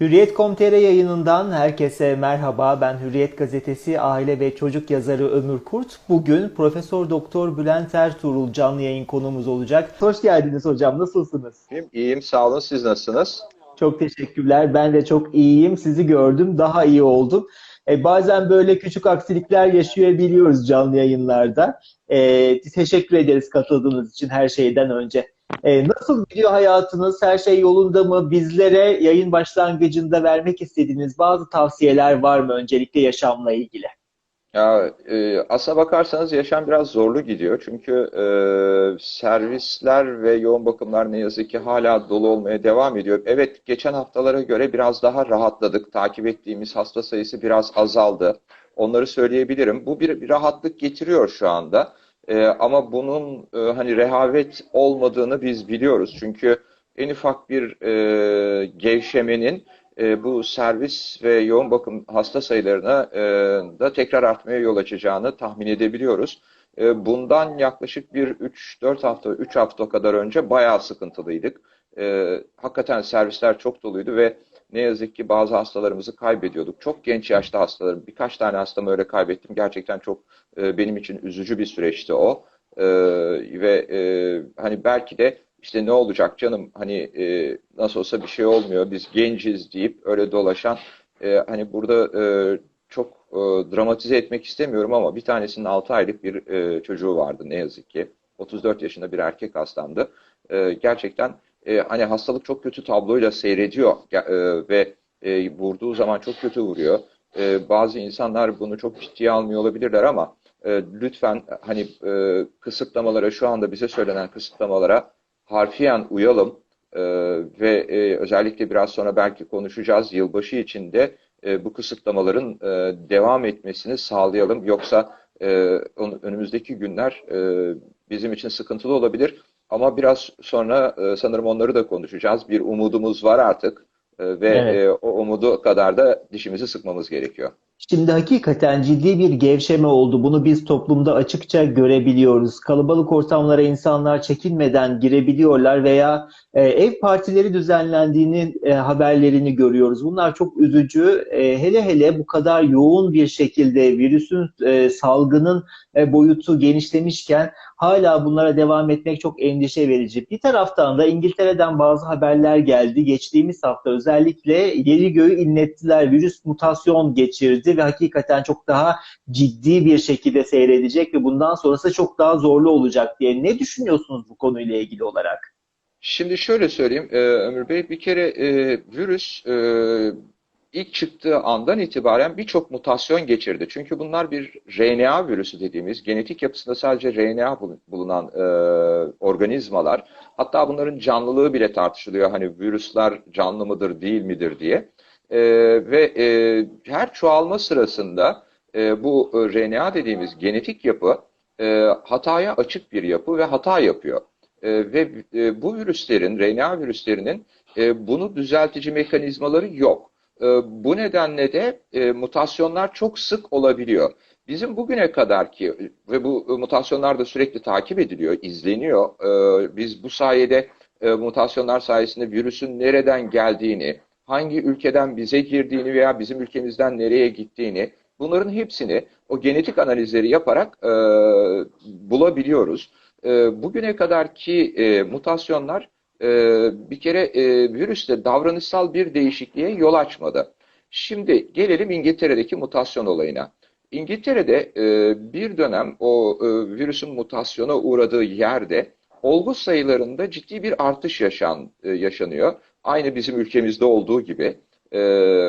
Hürriyet.com.tr yayınından herkese merhaba. Ben Hürriyet Gazetesi aile ve çocuk yazarı Ömür Kurt. Bugün Profesör Doktor Bülent Ertuğrul canlı yayın konumuz olacak. Hoş geldiniz hocam. Nasılsınız? İyiyim, iyiyim. Sağ olun. Siz nasılsınız? Çok teşekkürler. Ben de çok iyiyim. Sizi gördüm. Daha iyi oldum. E, bazen böyle küçük aksilikler yaşayabiliyoruz canlı yayınlarda. E, teşekkür ederiz katıldığınız için her şeyden önce. E, nasıl gidiyor hayatınız? Her şey yolunda mı? Bizlere yayın başlangıcında vermek istediğiniz bazı tavsiyeler var mı öncelikle yaşamla ilgili? Ya e, aslına bakarsanız yaşam biraz zorlu gidiyor. Çünkü e, servisler ve yoğun bakımlar ne yazık ki hala dolu olmaya devam ediyor. Evet, geçen haftalara göre biraz daha rahatladık. Takip ettiğimiz hasta sayısı biraz azaldı. Onları söyleyebilirim. Bu bir, bir rahatlık getiriyor şu anda. E, ama bunun e, hani rehavet olmadığını biz biliyoruz. Çünkü en ufak bir e, gevşemenin e, bu servis ve yoğun bakım hasta sayılarına e, da tekrar artmaya yol açacağını tahmin edebiliyoruz. E, bundan yaklaşık bir 3-4 hafta, 3 hafta kadar önce bayağı sıkıntılıydık. E, hakikaten servisler çok doluydu ve ne yazık ki bazı hastalarımızı kaybediyorduk. Çok genç yaşta hastalarım, birkaç tane hastamı öyle kaybettim. Gerçekten çok e, benim için üzücü bir süreçti o. E, ve e, hani belki de işte ne olacak canım hani e, nasıl olsa bir şey olmuyor biz genciz deyip öyle dolaşan e, hani burada e, çok e, dramatize etmek istemiyorum ama bir tanesinin 6 aylık bir e, çocuğu vardı ne yazık ki 34 yaşında bir erkek hastamdı e, gerçekten e, hani hastalık çok kötü tabloyla seyrediyor e, ve e, vurduğu zaman çok kötü vuruyor e, bazı insanlar bunu çok ciddiye almıyor olabilirler ama e, lütfen hani e, kısıtlamalara şu anda bize söylenen kısıtlamalara harfiyen uyalım e, ve e, özellikle biraz sonra belki konuşacağız yılbaşı içinde e, bu kısıtlamaların e, devam etmesini sağlayalım. Yoksa e, önümüzdeki günler e, bizim için sıkıntılı olabilir. Ama biraz sonra e, sanırım onları da konuşacağız. Bir umudumuz var artık e, ve evet. e, o umudu kadar da dişimizi sıkmamız gerekiyor. Şimdi hakikaten ciddi bir gevşeme oldu. Bunu biz toplumda açıkça görebiliyoruz. Kalabalık ortamlara insanlar çekinmeden girebiliyorlar veya e, ev partileri düzenlendiğini e, haberlerini görüyoruz. Bunlar çok üzücü. E, hele hele bu kadar yoğun bir şekilde virüsün e, salgının e, boyutu genişlemişken hala bunlara devam etmek çok endişe verici. Bir taraftan da İngiltere'den bazı haberler geldi. Geçtiğimiz hafta özellikle yeri göğü inlettiler. Virüs mutasyon geçirdi ve hakikaten çok daha ciddi bir şekilde seyredecek ve bundan sonrası çok daha zorlu olacak diye. Ne düşünüyorsunuz bu konuyla ilgili olarak? Şimdi şöyle söyleyeyim e, Ömür Bey, bir kere e, virüs e, ilk çıktığı andan itibaren birçok mutasyon geçirdi. Çünkü bunlar bir RNA virüsü dediğimiz genetik yapısında sadece RNA bulunan e, organizmalar. Hatta bunların canlılığı bile tartışılıyor. Hani virüsler canlı mıdır değil midir diye. E, ve e, her çoğalma sırasında e, bu RNA dediğimiz genetik yapı e, hataya açık bir yapı ve hata yapıyor. E, ve e, bu virüslerin, RNA virüslerinin e, bunu düzeltici mekanizmaları yok. E, bu nedenle de e, mutasyonlar çok sık olabiliyor. Bizim bugüne kadar ki ve bu mutasyonlar da sürekli takip ediliyor, izleniyor. E, biz bu sayede e, mutasyonlar sayesinde virüsün nereden geldiğini, hangi ülkeden bize girdiğini veya bizim ülkemizden nereye gittiğini bunların hepsini o genetik analizleri yaparak e, bulabiliyoruz. E, bugüne kadarki e, mutasyonlar e, bir kere e, virüste davranışsal bir değişikliğe yol açmadı. Şimdi gelelim İngiltere'deki mutasyon olayına. İngiltere'de e, bir dönem o e, virüsün mutasyona uğradığı yerde olgu sayılarında ciddi bir artış yaşan, e, yaşanıyor. Aynı bizim ülkemizde olduğu gibi e,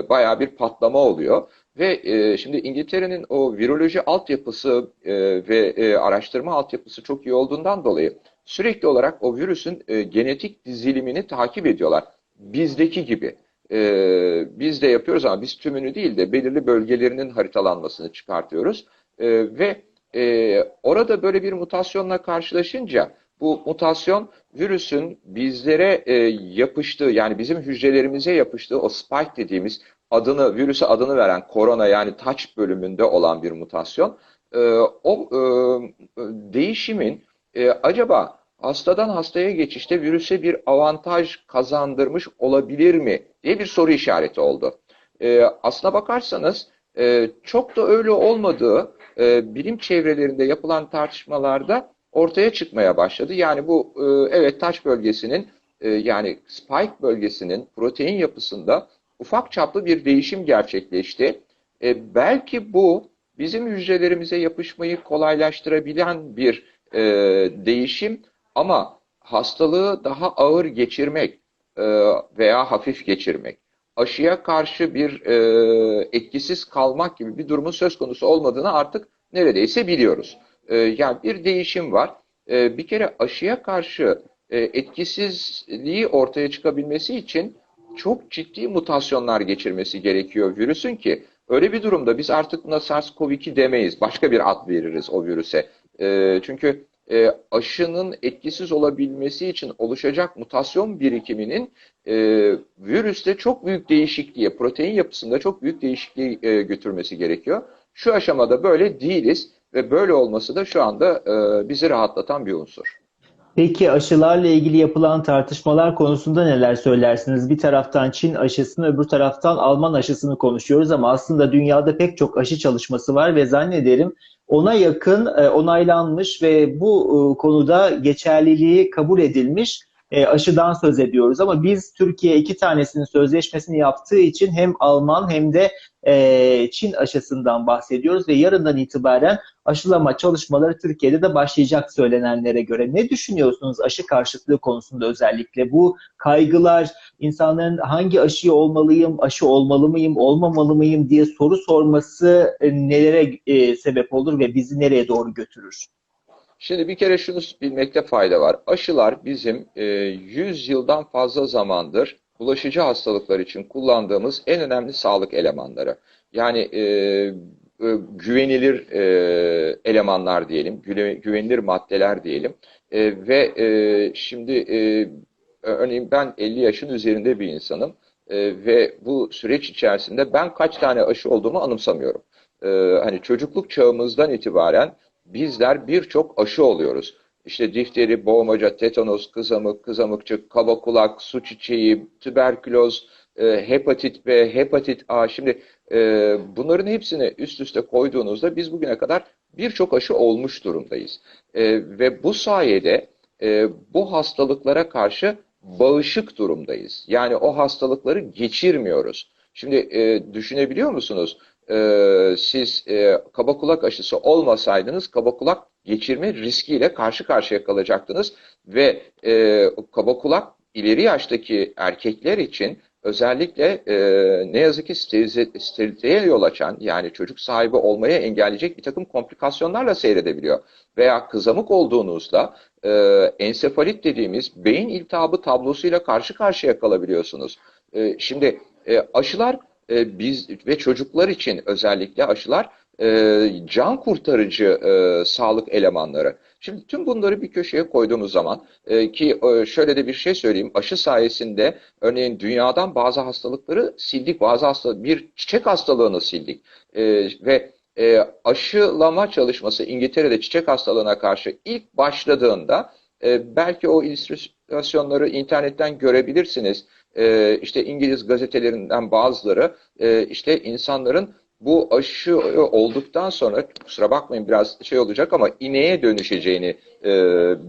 bayağı bir patlama oluyor. Ve e, şimdi İngiltere'nin o viroloji altyapısı e, ve e, araştırma altyapısı çok iyi olduğundan dolayı sürekli olarak o virüsün e, genetik dizilimini takip ediyorlar. Bizdeki gibi. E, biz de yapıyoruz ama biz tümünü değil de belirli bölgelerinin haritalanmasını çıkartıyoruz. E, ve e, orada böyle bir mutasyonla karşılaşınca bu mutasyon virüsün bizlere e, yapıştığı yani bizim hücrelerimize yapıştığı o spike dediğimiz adını virüse adını veren korona yani touch bölümünde olan bir mutasyon. E, o e, değişimin e, acaba hastadan hastaya geçişte virüse bir avantaj kazandırmış olabilir mi diye bir soru işareti oldu. E, aslına bakarsanız e, çok da öyle olmadığı e, bilim çevrelerinde yapılan tartışmalarda ortaya çıkmaya başladı. Yani bu e, evet taç bölgesinin e, yani spike bölgesinin protein yapısında ufak çaplı bir değişim gerçekleşti. E, belki bu bizim hücrelerimize yapışmayı kolaylaştırabilen bir değişim ama hastalığı daha ağır geçirmek veya hafif geçirmek, aşıya karşı bir etkisiz kalmak gibi bir durumun söz konusu olmadığını artık neredeyse biliyoruz. E, yani bir değişim var. E, bir kere aşıya karşı e, etkisizliği ortaya çıkabilmesi için çok ciddi mutasyonlar geçirmesi gerekiyor virüsün ki öyle bir durumda biz artık buna SARS-CoV-2 demeyiz. Başka bir ad veririz o virüse. E, çünkü e, aşının etkisiz olabilmesi için oluşacak mutasyon birikiminin e, virüste çok büyük değişikliğe, protein yapısında çok büyük değişikliğe götürmesi gerekiyor. Şu aşamada böyle değiliz ve böyle olması da şu anda e, bizi rahatlatan bir unsur. Peki aşılarla ilgili yapılan tartışmalar konusunda neler söylersiniz? Bir taraftan Çin aşısını, öbür taraftan Alman aşısını konuşuyoruz ama aslında dünyada pek çok aşı çalışması var ve zannederim ona yakın e, onaylanmış ve bu e, konuda geçerliliği kabul edilmiş e, aşıdan söz ediyoruz. Ama biz Türkiye iki tanesinin sözleşmesini yaptığı için hem Alman hem de Çin aşısından bahsediyoruz ve yarından itibaren aşılama çalışmaları Türkiye'de de başlayacak söylenenlere göre. Ne düşünüyorsunuz aşı karşıtlığı konusunda özellikle? Bu kaygılar insanların hangi aşıyı olmalıyım, aşı olmalı mıyım, olmamalı mıyım diye soru sorması nelere sebep olur ve bizi nereye doğru götürür? Şimdi bir kere şunu bilmekte fayda var. Aşılar bizim e, 100 yıldan fazla zamandır bulaşıcı hastalıklar için kullandığımız en önemli sağlık elemanları. Yani e, e, güvenilir e, elemanlar diyelim, güvenilir maddeler diyelim. E, ve e, şimdi e, örneğin ben 50 yaşın üzerinde bir insanım e, ve bu süreç içerisinde ben kaç tane aşı olduğumu anımsamıyorum. E, hani çocukluk çağımızdan itibaren bizler birçok aşı oluyoruz. İşte difteri, boğmaca, tetanos, kızamık, kızamıkçık, kaba kulak, su çiçeği, tüberküloz, e, hepatit B, hepatit A. Şimdi e, bunların hepsini üst üste koyduğunuzda biz bugüne kadar birçok aşı olmuş durumdayız. E, ve bu sayede e, bu hastalıklara karşı bağışık durumdayız. Yani o hastalıkları geçirmiyoruz. Şimdi e, düşünebiliyor musunuz? E, siz e, kaba kulak aşısı olmasaydınız kaba kulak geçirme riskiyle karşı karşıya kalacaktınız ve e, kaba kulak ileri yaştaki erkekler için özellikle e, ne yazık ki steriliteye yol açan yani çocuk sahibi olmaya engelleyecek bir takım komplikasyonlarla seyredebiliyor. Veya kızamık olduğunuzda e, ensefalit dediğimiz beyin iltihabı tablosuyla karşı karşıya kalabiliyorsunuz. E, şimdi e, aşılar e, biz ve çocuklar için özellikle aşılar e, can kurtarıcı e, sağlık elemanları. Şimdi tüm bunları bir köşeye koyduğumuz zaman e, ki e, şöyle de bir şey söyleyeyim. Aşı sayesinde örneğin dünyadan bazı hastalıkları sildik. Bazı hastalık bir çiçek hastalığını sildik. E, ve e, aşılama çalışması İngiltere'de çiçek hastalığına karşı ilk başladığında e, belki o illüstrasyonları internetten görebilirsiniz e, işte İngiliz gazetelerinden bazıları e, işte insanların bu aşı olduktan sonra kusura bakmayın biraz şey olacak ama ineğe dönüşeceğini e,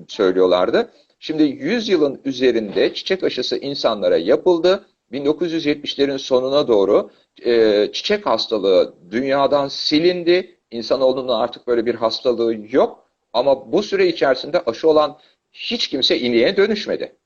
söylüyorlardı. Şimdi 100 yılın üzerinde çiçek aşısı insanlara yapıldı. 1970'lerin sonuna doğru e, çiçek hastalığı dünyadan silindi. İnsanoğlunun artık böyle bir hastalığı yok. Ama bu süre içerisinde aşı olan hiç kimse ineğe dönüşmedi.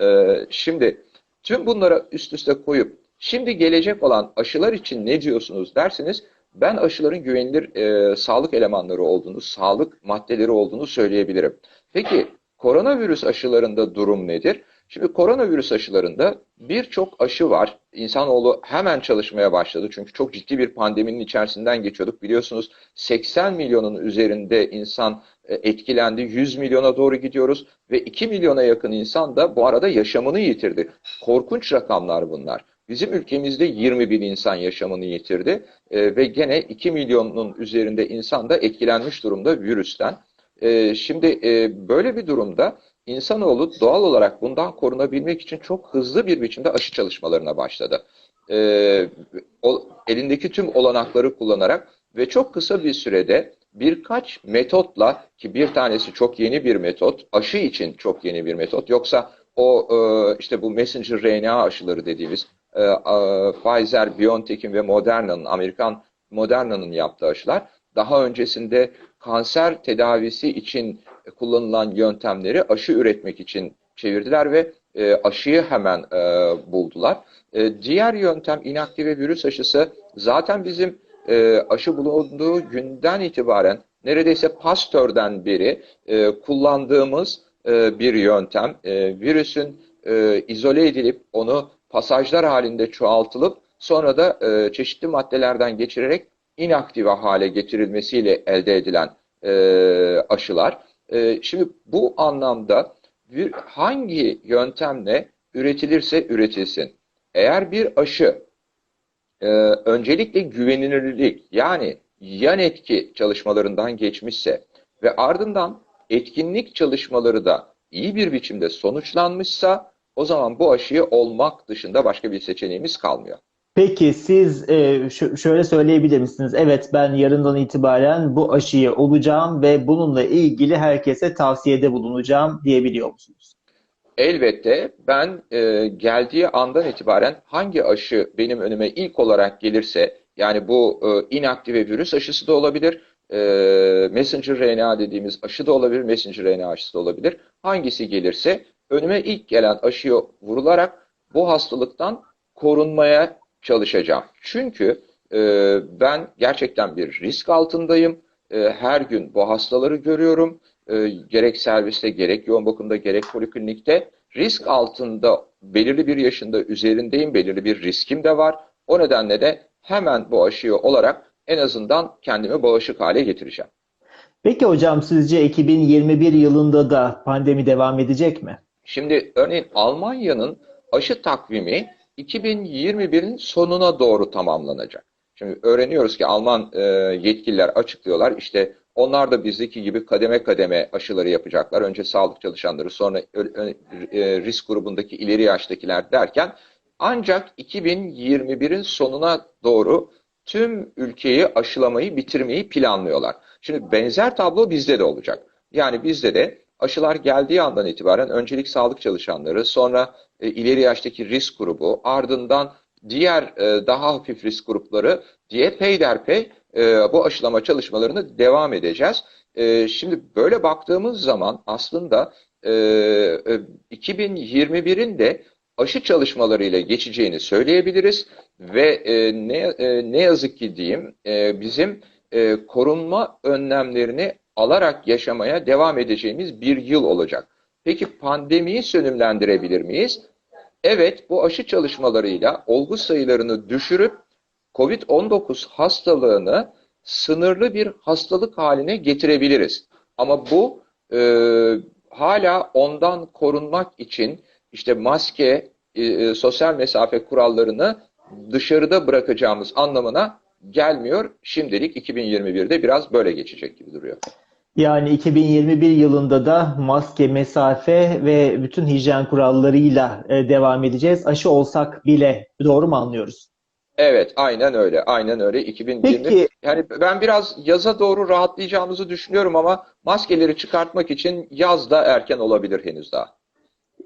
E, şimdi Tüm bunları üst üste koyup şimdi gelecek olan aşılar için ne diyorsunuz derseniz ben aşıların güvenilir e, sağlık elemanları olduğunu, sağlık maddeleri olduğunu söyleyebilirim. Peki koronavirüs aşılarında durum nedir? Şimdi koronavirüs aşılarında birçok aşı var. İnsanoğlu hemen çalışmaya başladı. Çünkü çok ciddi bir pandeminin içerisinden geçiyorduk. Biliyorsunuz 80 milyonun üzerinde insan e, etkilendi. 100 milyona doğru gidiyoruz ve 2 milyona yakın insan da bu arada yaşamını yitirdi. Korkunç rakamlar bunlar. Bizim ülkemizde 20 bin insan yaşamını yitirdi e, ve gene 2 milyonun üzerinde insan da etkilenmiş durumda virüsten. E, şimdi böyle bir durumda insanoğlu doğal olarak bundan korunabilmek için çok hızlı bir biçimde aşı çalışmalarına başladı. Ee, o, elindeki tüm olanakları kullanarak ve çok kısa bir sürede birkaç metotla ki bir tanesi çok yeni bir metot, aşı için çok yeni bir metot. Yoksa o e, işte bu messenger RNA aşıları dediğimiz e, e, Pfizer, BioNTech'in ve Moderna'nın, Amerikan Moderna'nın yaptığı aşılar daha öncesinde kanser tedavisi için kullanılan yöntemleri aşı üretmek için çevirdiler ve e, aşıyı hemen e, buldular. E, diğer yöntem inaktive virüs aşısı zaten bizim e, aşı bulunduğu günden itibaren neredeyse Pasteur'den beri e, kullandığımız e, bir yöntem. E, virüsün e, izole edilip onu pasajlar halinde çoğaltılıp sonra da e, çeşitli maddelerden geçirerek inaktive hale getirilmesiyle elde edilen e, aşılar. E, şimdi bu anlamda bir, hangi yöntemle üretilirse üretilsin. Eğer bir aşı e, öncelikle güvenilirlik yani yan etki çalışmalarından geçmişse ve ardından etkinlik çalışmaları da iyi bir biçimde sonuçlanmışsa o zaman bu aşıyı olmak dışında başka bir seçeneğimiz kalmıyor. Peki siz e, şöyle söyleyebilir misiniz? Evet ben yarından itibaren bu aşıyı olacağım ve bununla ilgili herkese tavsiyede bulunacağım diyebiliyor musunuz? Elbette ben e, geldiği andan itibaren hangi aşı benim önüme ilk olarak gelirse yani bu e, inaktive virüs aşısı da olabilir, e, messenger RNA dediğimiz aşı da olabilir, messenger RNA aşısı da olabilir. Hangisi gelirse önüme ilk gelen aşıya vurularak bu hastalıktan korunmaya çalışacağım. Çünkü e, ben gerçekten bir risk altındayım. E, her gün bu hastaları görüyorum. E, gerek serviste, gerek yoğun bakımda, gerek poliklinikte risk altında belirli bir yaşında üzerindeyim, belirli bir riskim de var. O nedenle de hemen bu aşıyı olarak en azından kendimi bağışık hale getireceğim. Peki hocam sizce 2021 yılında da pandemi devam edecek mi? Şimdi örneğin Almanya'nın aşı takvimi 2021'in sonuna doğru tamamlanacak. Şimdi öğreniyoruz ki Alman e, yetkililer açıklıyorlar işte onlar da bizdeki gibi kademe kademe aşıları yapacaklar. Önce sağlık çalışanları sonra e, risk grubundaki ileri yaştakiler derken ancak 2021'in sonuna doğru tüm ülkeyi aşılamayı bitirmeyi planlıyorlar. Şimdi benzer tablo bizde de olacak. Yani bizde de aşılar geldiği andan itibaren öncelik sağlık çalışanları, sonra e, ileri yaştaki risk grubu, ardından diğer e, daha hafif risk grupları diye peyderpey e, bu aşılama çalışmalarını devam edeceğiz. E, şimdi böyle baktığımız zaman aslında e, 2021'in e, de aşı çalışmalarıyla geçeceğini söyleyebiliriz ve ne, ne yazık ki diyeyim bizim korunma önlemlerini alarak yaşamaya devam edeceğimiz bir yıl olacak. Peki pandemiyi sönümlendirebilir miyiz? Evet, bu aşı çalışmalarıyla olgu sayılarını düşürüp COVID-19 hastalığını sınırlı bir hastalık haline getirebiliriz. Ama bu e, hala ondan korunmak için işte maske, e, e sosyal mesafe kurallarını dışarıda bırakacağımız anlamına gelmiyor. Şimdilik 2021'de biraz böyle geçecek gibi duruyor. Yani 2021 yılında da maske, mesafe ve bütün hijyen kurallarıyla e, devam edeceğiz. Aşı olsak bile doğru mu anlıyoruz? Evet, aynen öyle. Aynen öyle. 2020. Peki, yani ben biraz yaza doğru rahatlayacağımızı düşünüyorum ama maskeleri çıkartmak için yaz da erken olabilir henüz daha.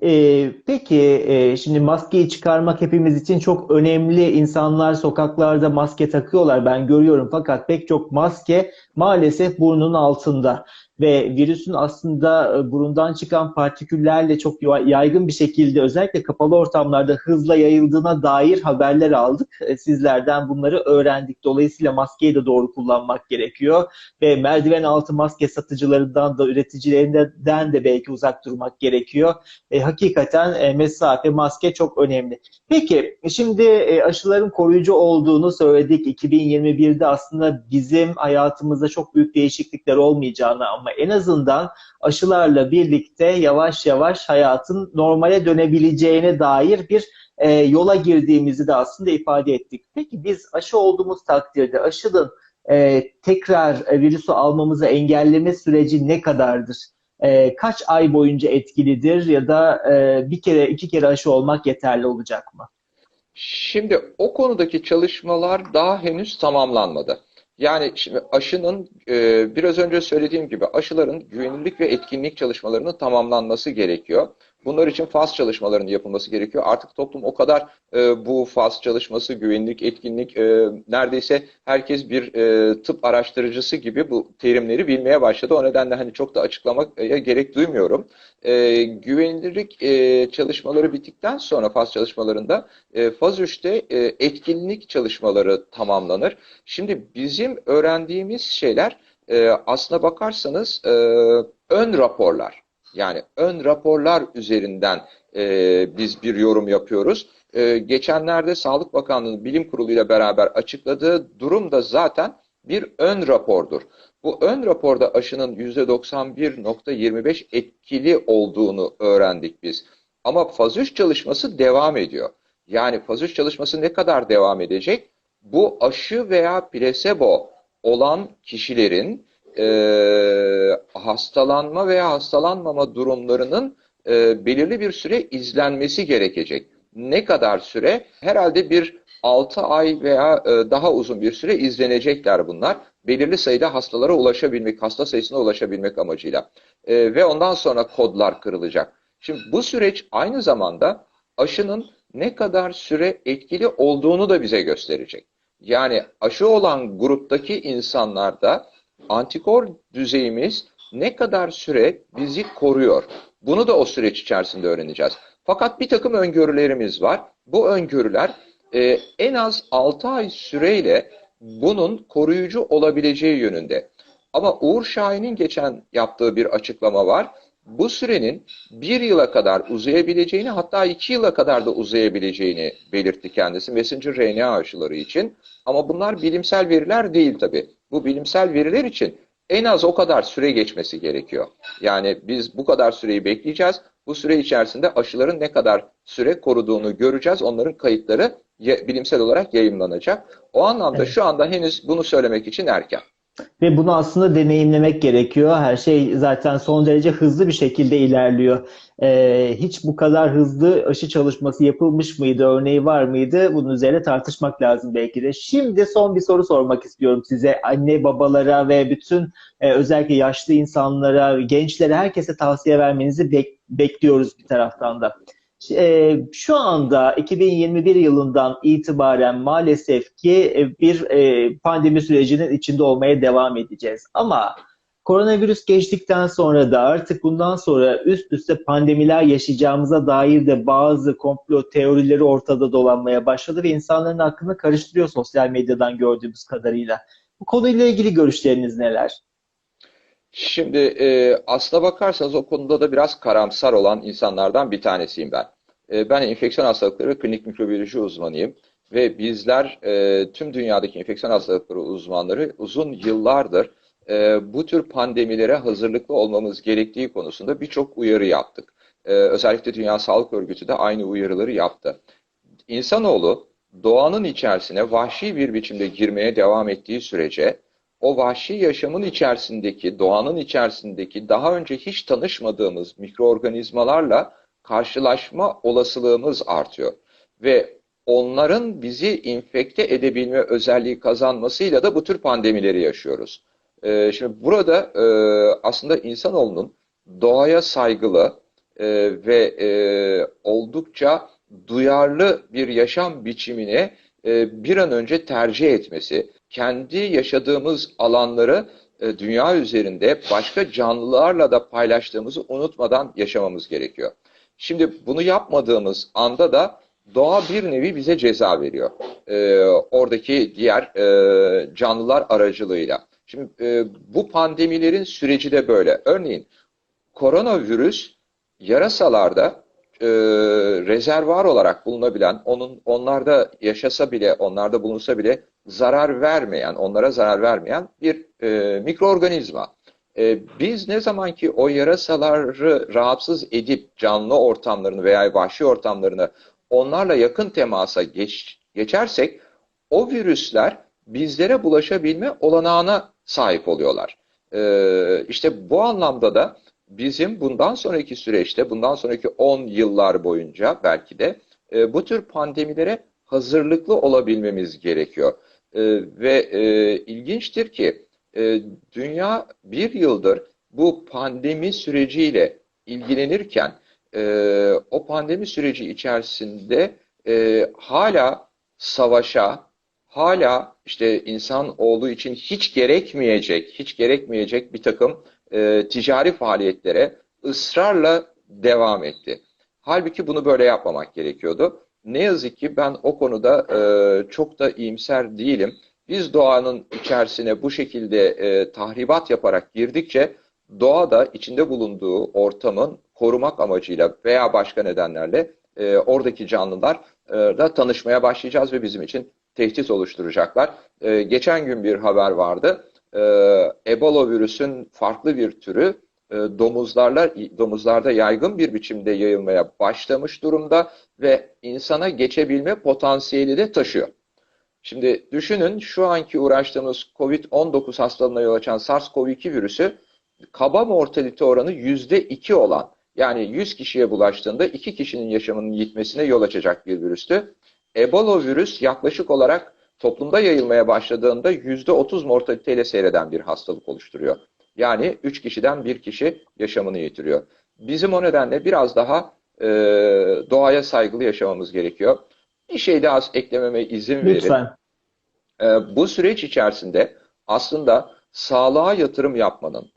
Ee, peki e, şimdi maskeyi çıkarmak hepimiz için çok önemli. İnsanlar sokaklarda maske takıyorlar ben görüyorum fakat pek çok maske maalesef burnun altında ve virüsün aslında e, burundan çıkan partiküllerle çok yaygın bir şekilde özellikle kapalı ortamlarda hızla yayıldığına dair haberler aldık. E, sizlerden bunları öğrendik. Dolayısıyla maskeyi de doğru kullanmak gerekiyor ve merdiven altı maske satıcılarından da üreticilerinden de belki uzak durmak gerekiyor. E, hakikaten e, mesafe, maske çok önemli. Peki şimdi aşıların koruyucu olduğunu söyledik. 2021'de aslında bizim hayatımızda çok büyük değişiklikler olmayacağını en azından aşılarla birlikte yavaş yavaş hayatın normale dönebileceğine dair bir e, yola girdiğimizi de aslında ifade ettik. Peki biz aşı olduğumuz takdirde aşının e, tekrar virüsü almamızı engelleme süreci ne kadardır? e, kaç ay boyunca etkilidir ya da e, bir kere iki kere aşı olmak yeterli olacak mı? Şimdi o konudaki çalışmalar daha henüz tamamlanmadı. Yani şimdi aşının e, biraz önce söylediğim gibi aşıların güvenilirlik ve etkinlik çalışmalarının tamamlanması gerekiyor. Bunlar için faz çalışmalarının yapılması gerekiyor. Artık toplum o kadar e, bu faz çalışması, güvenlik, etkinlik e, neredeyse herkes bir e, tıp araştırıcısı gibi bu terimleri bilmeye başladı. O nedenle hani çok da açıklamaya gerek duymuyorum. E, güvenilirlik e, çalışmaları bittikten sonra faz çalışmalarında e, faz 3'te e, etkinlik çalışmaları tamamlanır. Şimdi bizim öğrendiğimiz şeyler e, aslına bakarsanız e, ön raporlar. Yani ön raporlar üzerinden e, biz bir yorum yapıyoruz. E, geçenlerde Sağlık Bakanlığı'nın bilim kurulu ile beraber açıkladığı durum da zaten bir ön rapordur. Bu ön raporda aşının %91.25 etkili olduğunu öğrendik biz. Ama faz 3 çalışması devam ediyor. Yani faz 3 çalışması ne kadar devam edecek? Bu aşı veya plasebo olan kişilerin e, hastalanma veya hastalanmama durumlarının e, belirli bir süre izlenmesi gerekecek. Ne kadar süre? Herhalde bir 6 ay veya e, daha uzun bir süre izlenecekler bunlar. Belirli sayıda hastalara ulaşabilmek, hasta sayısına ulaşabilmek amacıyla. E, ve ondan sonra kodlar kırılacak. Şimdi bu süreç aynı zamanda aşının ne kadar süre etkili olduğunu da bize gösterecek. Yani aşı olan gruptaki insanlarda antikor düzeyimiz ne kadar süre bizi koruyor? Bunu da o süreç içerisinde öğreneceğiz. Fakat bir takım öngörülerimiz var. Bu öngörüler e, en az 6 ay süreyle bunun koruyucu olabileceği yönünde. Ama Uğur Şahin'in geçen yaptığı bir açıklama var. Bu sürenin bir yıla kadar uzayabileceğini hatta iki yıla kadar da uzayabileceğini belirtti kendisi messenger RNA aşıları için. Ama bunlar bilimsel veriler değil tabi. Bu bilimsel veriler için en az o kadar süre geçmesi gerekiyor. Yani biz bu kadar süreyi bekleyeceğiz. Bu süre içerisinde aşıların ne kadar süre koruduğunu göreceğiz. Onların kayıtları bilimsel olarak yayınlanacak. O anlamda evet. şu anda henüz bunu söylemek için erken. Ve bunu aslında deneyimlemek gerekiyor. Her şey zaten son derece hızlı bir şekilde ilerliyor. Ee, hiç bu kadar hızlı aşı çalışması yapılmış mıydı, örneği var mıydı? Bunun üzerine tartışmak lazım belki de. Şimdi son bir soru sormak istiyorum size. Anne babalara ve bütün e, özellikle yaşlı insanlara, gençlere, herkese tavsiye vermenizi bek- bekliyoruz bir taraftan da. E, şu anda 2021 yılından itibaren maalesef ki e, bir e, pandemi sürecinin içinde olmaya devam edeceğiz. Ama koronavirüs geçtikten sonra da artık bundan sonra üst üste pandemiler yaşayacağımıza dair de bazı komplo teorileri ortada dolanmaya başladı ve insanların aklını karıştırıyor sosyal medyadan gördüğümüz kadarıyla. Bu konuyla ilgili görüşleriniz neler? Şimdi e, aslına bakarsanız o konuda da biraz karamsar olan insanlardan bir tanesiyim ben. E, ben enfeksiyon hastalıkları klinik mikrobiyoloji uzmanıyım ve bizler e, tüm dünyadaki enfeksiyon hastalıkları uzmanları uzun yıllardır e, bu tür pandemilere hazırlıklı olmamız gerektiği konusunda birçok uyarı yaptık. E, özellikle Dünya Sağlık Örgütü de aynı uyarıları yaptı. İnsanoğlu doğanın içerisine vahşi bir biçimde girmeye devam ettiği sürece o vahşi yaşamın içerisindeki, doğanın içerisindeki daha önce hiç tanışmadığımız mikroorganizmalarla karşılaşma olasılığımız artıyor. Ve onların bizi infekte edebilme özelliği kazanmasıyla da bu tür pandemileri yaşıyoruz. Ee, şimdi burada e, aslında insanoğlunun doğaya saygılı e, ve e, oldukça duyarlı bir yaşam biçimini e, bir an önce tercih etmesi, kendi yaşadığımız alanları e, dünya üzerinde başka canlılarla da paylaştığımızı unutmadan yaşamamız gerekiyor. Şimdi bunu yapmadığımız anda da doğa bir nevi bize ceza veriyor. E, oradaki diğer e, canlılar aracılığıyla. Şimdi e, bu pandemilerin süreci de böyle. Örneğin koronavirüs yarasalarda e, rezervuar olarak bulunabilen, onun onlarda yaşasa bile, onlarda bulunsa bile zarar vermeyen, onlara zarar vermeyen bir e, mikroorganizma. E, biz ne zaman ki o yarasaları rahatsız edip canlı ortamlarını veya vahşi ortamlarını onlarla yakın temasa geç, geçersek o virüsler bizlere bulaşabilme olanağına sahip oluyorlar. E, işte bu anlamda da bizim bundan sonraki süreçte, bundan sonraki 10 yıllar boyunca belki de e, bu tür pandemilere hazırlıklı olabilmemiz gerekiyor. E, ve e, ilginçtir ki e, dünya bir yıldır bu pandemi süreciyle ilgilenirken e, o pandemi süreci içerisinde e, hala savaşa, hala işte insan olduğu için hiç gerekmeyecek, hiç gerekmeyecek bir takım e, ticari faaliyetlere ısrarla devam etti. Halbuki bunu böyle yapmamak gerekiyordu. Ne yazık ki ben o konuda e, çok da iyimser değilim. Biz doğanın içerisine bu şekilde e, tahribat yaparak girdikçe doğa da içinde bulunduğu ortamın korumak amacıyla veya başka nedenlerle e, oradaki canlılar e, da tanışmaya başlayacağız ve bizim için tehdit oluşturacaklar. E, geçen gün bir haber vardı. E, Ebola virüsün farklı bir türü domuzlarla domuzlarda yaygın bir biçimde yayılmaya başlamış durumda ve insana geçebilme potansiyeli de taşıyor. Şimdi düşünün şu anki uğraştığımız COVID-19 hastalığına yol açan SARS-CoV-2 virüsü kaba mortalite oranı %2 olan yani 100 kişiye bulaştığında 2 kişinin yaşamının gitmesine yol açacak bir virüstü. Ebola virüs yaklaşık olarak toplumda yayılmaya başladığında %30 mortaliteyle seyreden bir hastalık oluşturuyor. Yani 3 kişiden 1 kişi yaşamını yitiriyor. Bizim o nedenle biraz daha e, doğaya saygılı yaşamamız gerekiyor. Bir şey daha eklememe izin verin. Lütfen. E, bu süreç içerisinde aslında sağlığa yatırım yapmanın,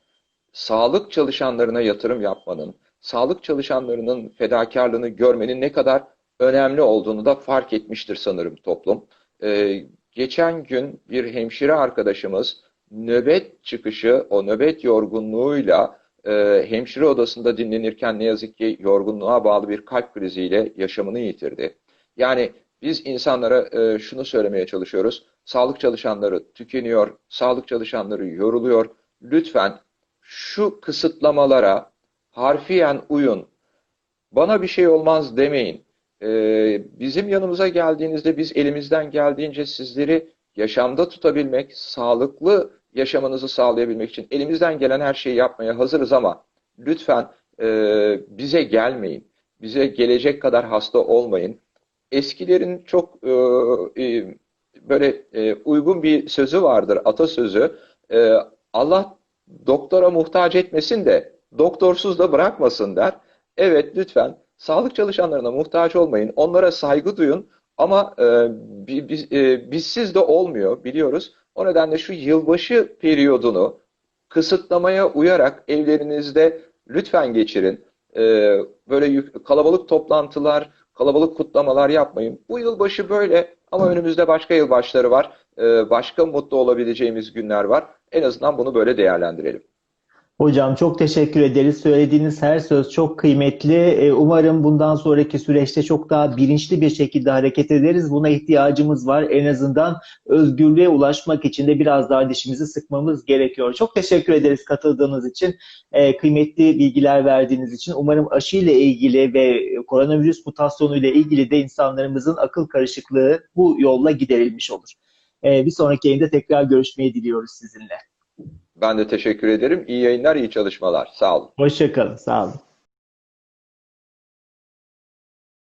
sağlık çalışanlarına yatırım yapmanın, sağlık çalışanlarının fedakarlığını görmenin ne kadar önemli olduğunu da fark etmiştir sanırım toplum. Ee, geçen gün bir hemşire arkadaşımız nöbet çıkışı, o nöbet yorgunluğuyla e, hemşire odasında dinlenirken ne yazık ki yorgunluğa bağlı bir kalp kriziyle yaşamını yitirdi. Yani biz insanlara e, şunu söylemeye çalışıyoruz. Sağlık çalışanları tükeniyor, sağlık çalışanları yoruluyor. Lütfen şu kısıtlamalara harfiyen uyun. Bana bir şey olmaz demeyin. Ee, bizim yanımıza geldiğinizde biz elimizden geldiğince sizleri yaşamda tutabilmek, sağlıklı yaşamanızı sağlayabilmek için elimizden gelen her şeyi yapmaya hazırız ama lütfen e, bize gelmeyin. Bize gelecek kadar hasta olmayın. Eskilerin çok e, e, böyle e, uygun bir sözü vardır, atasözü. E, Allah doktora muhtaç etmesin de doktorsuz da bırakmasın der. Evet lütfen sağlık çalışanlarına muhtaç olmayın. Onlara saygı duyun ama e, biz, e, bizsiz de olmuyor biliyoruz. O nedenle şu yılbaşı periyodunu kısıtlamaya uyarak evlerinizde lütfen geçirin. E, böyle kalabalık toplantılar, kalabalık kutlamalar yapmayın. Bu yılbaşı böyle ama önümüzde başka yılbaşları var. E, başka mutlu olabileceğimiz günler var. En azından bunu böyle değerlendirelim. Hocam çok teşekkür ederiz. Söylediğiniz her söz çok kıymetli. Ee, umarım bundan sonraki süreçte çok daha bilinçli bir şekilde hareket ederiz. Buna ihtiyacımız var. En azından özgürlüğe ulaşmak için de biraz daha dişimizi sıkmamız gerekiyor. Çok teşekkür ederiz katıldığınız için, ee, kıymetli bilgiler verdiğiniz için. Umarım aşı ile ilgili ve koronavirüs mutasyonu ile ilgili de insanlarımızın akıl karışıklığı bu yolla giderilmiş olur. Ee, bir sonraki yayında tekrar görüşmeyi diliyoruz sizinle. Ben de teşekkür ederim. İyi yayınlar, iyi çalışmalar. Sağ olun. Hoşçakalın. Sağ olun.